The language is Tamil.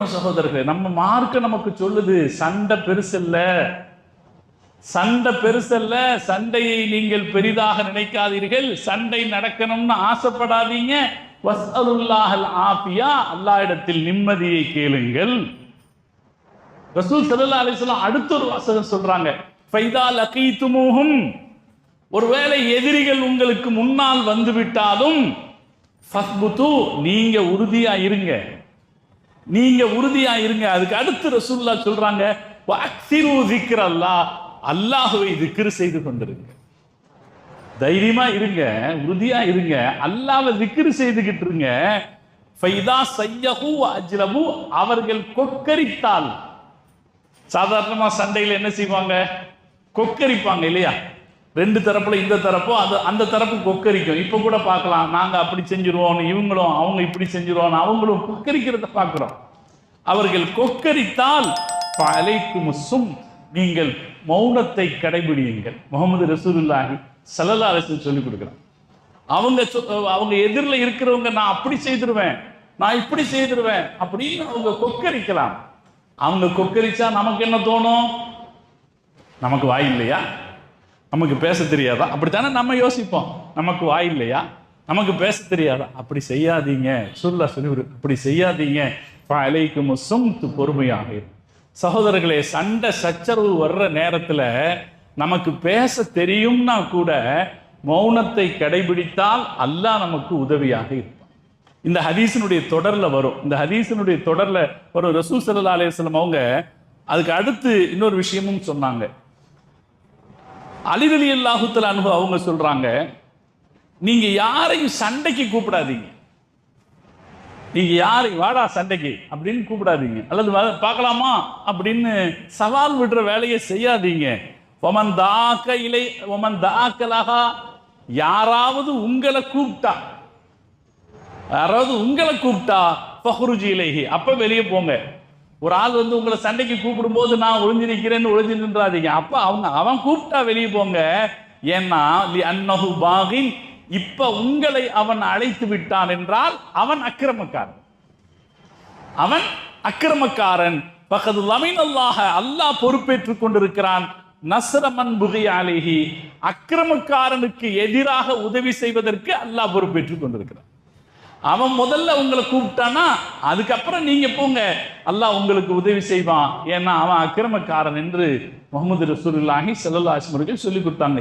சகோதரர்களே நம்ம மார்க்க நமக்கு சொல்லுது சண்டை பெருசல்ல. சண்டை பெருசல்ல சண்டையை நீங்கள் பெரிதாக நினைக்காதீர்கள். சண்டை நடக்கணும்னு ஆசைப்படாதீங்க. வசதுல்லாஹல் ஆபியா அல்லா இடத்தில் நிம்மதியை கேளுங்கள். ரசூல் சல்லா அலிஸ்லாம் அடுத்த ஒரு வாசகம் சொல்றாங்க ஃபைதா லகீதுமுஹும் ஒருவேளை எதிரிகள் உங்களுக்கு முன்னால் வந்துவிட்டாலும் ஃபஸ்புத்து நீங்க உறுதியா இருங்க. நீங்க உறுதியா இருங்க. அதுக்கு அடுத்து ரசூல்லா சொல்றாங்க வஅக்ஸிரு ஸிக்ரல்லாஹ். அல்லாஹுவை திக்ர் செய்து கொண்டிருங்க. தைரியமா இருங்க உறுதியா இருங்க. அல்லாவை திக்ரு செய்துகிட்டு இருங்க. ஃபைதா சையஹு அஜ்லபு அவர்கள் கொக்கரித்தால் சாதாரணமா சண்டையில் என்ன செய்வாங்க? கொக்கரிப்பாங்க இல்லையா? ரெண்டு தரப்புல இந்த தரப்போ அது அந்த தரப்பு கொக்கரிக்கும். இப்போ கூட பார்க்கலாம். நாங்கள் அப்படி செஞ்சிருவோம் இவங்களும் அவங்க இப்படி செஞ்சிருவோம் அவங்களும் கொக்கரிக்கிறத பார்க்குறோம். அவர்கள் கொக்கரித்தால் அலைக்கும் சும். நீங்கள் மௌனத்தை கடைபிடியுங்கள். முகமது ரசூலுல்லாஹி சல்லல்லா அரசு சொல்லிக் கொடுக்குறான் அவங்க சொ- அவங்க எதிரில் இருக்கிறவங்க நான் அப்படி செய்திருவேன். நான் இப்படி செய்திருவேன். அப்படின்னு அவங்க கொக்கரிக்கலாம். அவங்க கொக்கரிச்சா நமக்கு என்ன தோணும்? நமக்கு வாய் இல்லையா? நமக்கு பேச தெரியாதா? அப்படித்தானே நம்ம யோசிப்போம். நமக்கு வாய் இல்லையா? நமக்கு பேச தெரியாதா? அப்படி செய்யாதீங்க. சுல்லா சொல்லி அப்படி செய்யாதீங்க. அலைக்கும் சும்து பொறுமையாக சகோதரர்களே சண்டை சச்சரவு வர்ற நேரத்தில் நமக்கு பேச தெரியும்னா கூட மௌனத்தை கடைபிடித்தால் அல்லாஹ் நமக்கு உதவியாக இருப்பான். இந்த ஹதீசனுடைய தொடரில் வரும். இந்த ஹதீசனுடைய தொடரில் ஒரு ரசூல் ஸல்லல்லாஹு அலைஹி அவங்க அதுக்கு அடுத்து இன்னொரு விஷயமும் சொன்னாங்க. அலிரலி அல்லாஹுத்தல் அனுபவ அவங்க சொல்றாங்க நீங்க யாரையும் சண்டைக்கு கூப்பிடாதீங்க. நீங்க யாரை வாடா சண்டைக்கு அப்படின்னு கூப்பிடாதீங்க. அல்லது பார்க்கலாமா அப்படின்னு சவால் விடுற வேலையை செய்யாதீங்க. ஒமன் தாக்க இலை ஒமன் தாக்கலகா யாராவது உங்களை கூப்பிட்டா யாராவது உங்களை கூப்பிட்டா பஹ்ருஜி இலைஹி அப்ப வெளியே போங்க. ஒரு ஆள் வந்து உங்களை சண்டைக்கு கூப்பிடும்போது நான் ஒளிஞ்சு நிற்கிறேன்னு ஒளிஞ்சு நின்றாதீங்க. அப்ப அவங்க அவன் கூப்பிட்டா வெளியே போங்க. ஏன்னா லி அன்னஹு பாகின் இப்ப உங்களை அவன் அழைத்து விட்டான் என்றால் அவன் அக்கிரமக்காரன். அவன் அக்கிரமக்காரன். பகது லமின் அல்லாஹ அல்லாஹ் பொறுப்பேற்றுக் கொண்டிருக்கிறான். நஸ்ரமன் புகையாலேஹி அக்கிரமக்காரனுக்கு எதிராக உதவி செய்வதற்கு அல்லாஹ் பொறுப்பேற்றுக் கொண்டிருக்கிறான். அவன் முதல்ல உங்களை கூப்பிட்டானா அதுக்கப்புறம் நீங்க போங்க. அல்லாஹ் உங்களுக்கு உதவி செய்வான். ஏன்னா அவன் அக்கிரமக்காரன் என்று முகமது ரசூலுல்லாஹி ஸல்லல்லாஹு அலைஹி வஸல்லம் சொல்லி கொடுத்தாங்க.